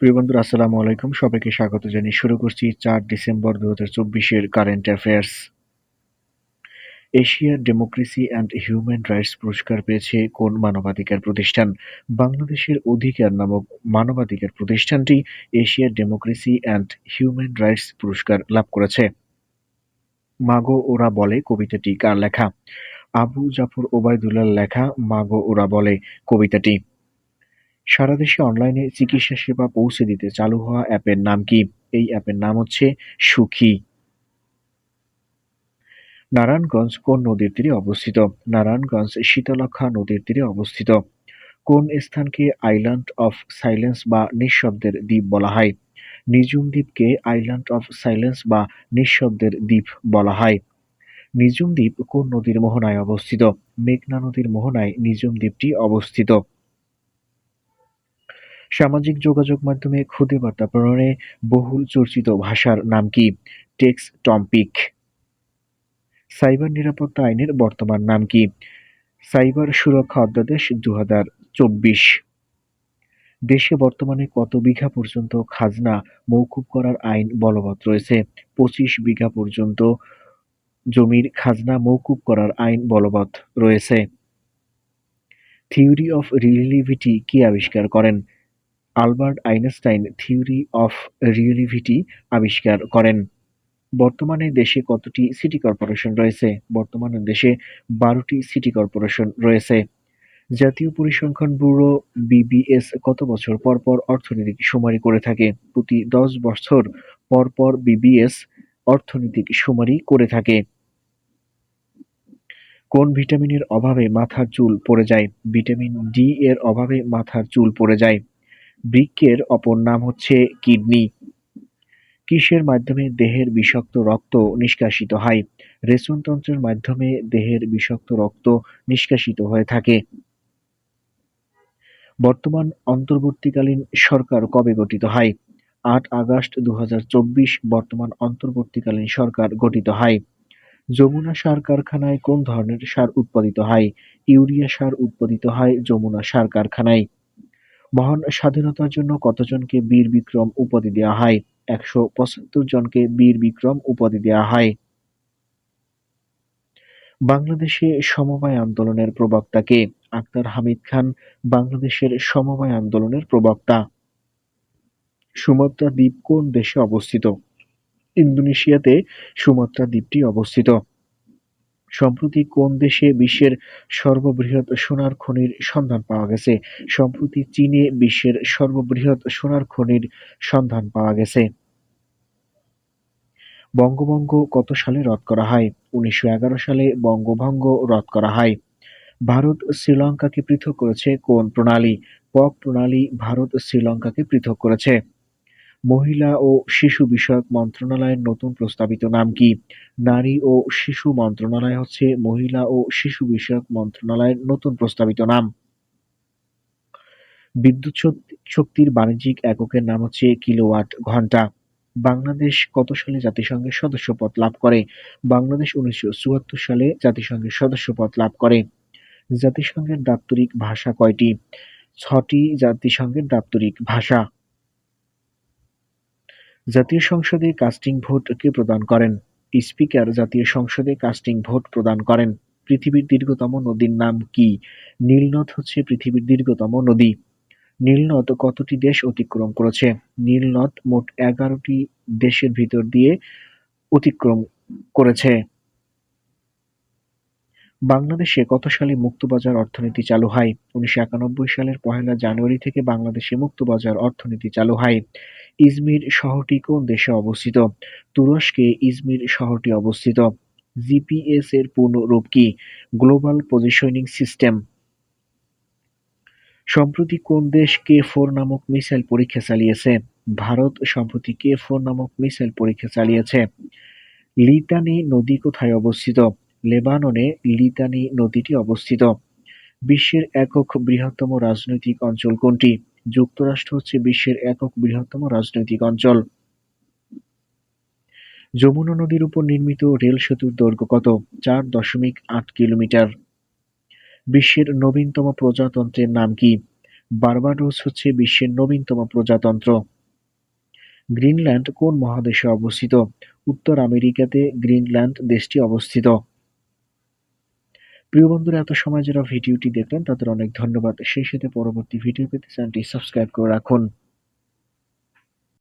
প্রিয় বন্ধুরা, আসসালামু আলাইকুম। সবাইকে স্বাগত জানিয়ে শুরু করছি চার ডিসেম্বর দু হাজার চব্বিশের current affairs. Asia democracy and human rights পুরস্কার পেয়েছে কোন মানবাধিকার প্রতিষ্ঠান? বাংলাদেশের অধিকার নামক মানবাধিকার প্রতিষ্ঠানটি Asia democracy and human rights পুরস্কার লাভ করেছে। মাগো ওরা বলে, কবিতাটি কার লেখা? আবু জাফর ওবায়দুল্লাহ লেখা, মাগো ওরা বলে, কবিতাটি। সারা দেশে অনলাইনে চিকিৎসা সেবা পৌঁছে দিতে চালু হওয়া অ্যাপের নাম কি? এই অ্যাপের নাম হচ্ছে সুখী। নারায়ণগঞ্জ কোন নদীর তীরে অবস্থিত? নারায়ণগঞ্জ শীতলক্ষা নদীর তীরে অবস্থিত। কোন স্থানকে আইল্যান্ড অফ সাইলেন্স বা নিঃশব্দের দ্বীপ বলা হয়? নিজুম দ্বীপকে আইল্যান্ড অফ সাইলেন্স বা নিঃশব্দের দ্বীপ বলা হয়। নিজুম দ্বীপ কোন নদীর মোহনায় অবস্থিত? মেঘনা নদীর মোহনায় নিজুম দ্বীপটি অবস্থিত। সামাজিক যোগাযোগ মাধ্যমে খুদে বার্তা প্রেরণে বহুল চর্চিত ভাষার নাম কি? টেক্স টম্পিক। সাইবার নিরাপত্তা আইনের বর্তমান নাম কি? সাইবার সুরক্ষা অধ্যাদেশ দু হাজার চব্বিশ। দেশে বর্তমানে কত বিঘা পর্যন্ত খাজনা মৌকুব করার আইন বলবৎ রয়েছে? পঁচিশ বিঘা পর্যন্ত জমির খাজনা মৌকুব করার আইন বলবৎ রয়েছে। থিওরি অফ রিলেটিভিটি কে আবিষ্কার করেন? Albert Einstein theory of relativity আবিষ্কার করেন। বর্তমানে দেশে কতটি সিটি কর্পোরেশন রয়েছে? বর্তমানে দেশে বারোটি সিটি কর্পোরেশন রয়েছে। জাতীয় পরিসংখ্যান ব্যুরো বিবিএস কত বছর পর পর অর্থনৈতিক শুমারি করে থাকে? প্রতি দশ বছর পর পর বিবিএস অর্থনৈতিক শুমারি করে থাকে। কোন ভিটামিনের অভাবে মাথার চুল পড়ে যায়? ভিটামিন ডি এর অভাবে মাথার চুল পড়ে যায়। বৃক্কের অপর নাম হচ্ছে কিডনি। কিসের মাধ্যমে দেহের বিষাক্ত রক্ত নিষ্কাশিত হয়? রেচনতন্ত্রের মাধ্যমে দেহের বিষাক্ত রক্ত নিষ্কাশিত হয়ে থাকে। বর্তমান অন্তর্বর্তীকালীন সরকার কবে গঠিত হয়? আট আগস্ট দু হাজার চব্বিশ বর্তমান অন্তর্বর্তীকালীন সরকার গঠিত হয়। যমুনা সার কারখানায় কোন ধরনের সার উৎপাদিত হয়? ইউরিয়া সার উৎপাদিত হয় যমুনা সার কারখানায়। মহান স্বাধীনতার জন্য কতজনকে বীর বিক্রম উপাধি দেওয়া হয়? একশো পঁচাত্তর জনকে বীর বিক্রম উপাধি দেওয়া হয়। বাংলাদেশে সমবায় আন্দোলনের প্রবক্তা কে? আক্তার হামিদ খান, বাংলাদেশের সমবায় আন্দোলনের প্রবক্তা। সুমাত্রা দ্বীপ কোন দেশে অবস্থিত? ইন্দোনেশিয়াতে সুমাত্রা দ্বীপটি অবস্থিত। সম্প্রতি কোন দেশে বিশ্বের সর্ববৃহৎ সোনার খনির সন্ধান পাওয়া গেছে? সম্প্রতি চীনে বিশ্বের সর্ববৃহৎ সোনার খনির সন্ধান পাওয়া গেছে। বঙ্গভঙ্গ কত সালে রদ করা হয়? উনিশশো এগারো সালে বঙ্গভঙ্গ রদ করা হয়। ভারত শ্রীলঙ্কাকে পৃথক করেছে কোন প্রণালী? পক প্রণালী ভারত শ্রীলঙ্কাকে পৃথক করেছে। মহিলা ও শিশু বিষয়ক মন্ত্রণালয়ের নতুন প্রস্তাবিত নাম কি? নারী ও শিশু মন্ত্রণালয় হচ্ছে মহিলা ও শিশু বিষয়ক মন্ত্রণালয়ের নতুন প্রস্তাবিত নাম। বিদ্যুৎ শক্তির বাণিজ্যিক এককের নাম হচ্ছে কিলোওয়াট ঘণ্টা। বাংলাদেশ কত সালে জাতিসংঘের সদস্যপদ লাভ করে? বাংলাদেশ উনিশশো চুয়াত্তর সালে জাতিসংঘের সদস্যপদ লাভ করে। জাতিসংঘের দাপ্তরিক ভাষা কয়টি? ছটি জাতিসংঘের দাপ্তরিক ভাষা। জাতীয় সংসদে কাস্টিং ভোট কে প্রদান করেন। স্পিকার জাতীয় সংসদে কাস্টিং ভোট প্রদান করেন। পৃথিবীর দীর্ঘতম নদীর নাম কি? নীলনদ হচ্ছে পৃথিবীর দীর্ঘতম নদী। নীলনদ কতটি দেশ অতিক্রম করেছে? নীলনদ মোট এগারোটি দেশের ভিতর দিয়ে অতিক্রম করেছে। বাংলাদেশে কত সালে মুক্তবাজার অর্থনীতি চালু হয়? উনিশশো একানব্বই সালের পহেলা জানুয়ারি থেকে বাংলাদেশে মুক্তবাজার অর্থনীতি চালু হয়। ইজমির শহরটি কোন দেশে অবস্থিত? তুরস্কে ইজমির শহরটি অবস্থিত। জিপিএস এর পূর্ণ রূপ কি? Global positioning system. সম্প্রতি কোন দেশ কে ফোর নামক মিসাইল পরীক্ষা চালিয়েছে? ভারত সম্প্রতি কে ফোর নামক মিসাইল পরীক্ষা চালিয়েছে। লিতানি নদী কোথায় অবস্থিত? লেবাননে লিতানি নদীটি অবস্থিত। বিশ্বের একক বৃহত্তম রাজনৈতিক অঞ্চল কোনটি? যুক্তরাষ্ট্র হচ্ছে বিশ্বের একক বৃহত্তম রাজনৈতিক অঞ্চল। যমুনা নদীর উপর নির্মিত রেল সেতুর দৈর্ঘ্য কত? চার দশমিক আট কিলোমিটার। বিশ্বের নবীনতম প্রজাতন্ত্রের নাম কি? বার্বাডোস হচ্ছে বিশ্বের নবীনতম প্রজাতন্ত্র। গ্রিনল্যান্ড কোন মহাদেশে অবস্থিত? উত্তর আমেরিকাতে গ্রিনল্যান্ড দেশটি অবস্থিত। প্রিয় বন্ধুরা, এত সময় যারা ভিডিওটি দেখলেন, তাদের অনেক ধন্যবাদ। সেই সাথে পরবর্তী ভিডিও পেতে চ্যানেলটি সাবস্ক্রাইব করে রাখুন।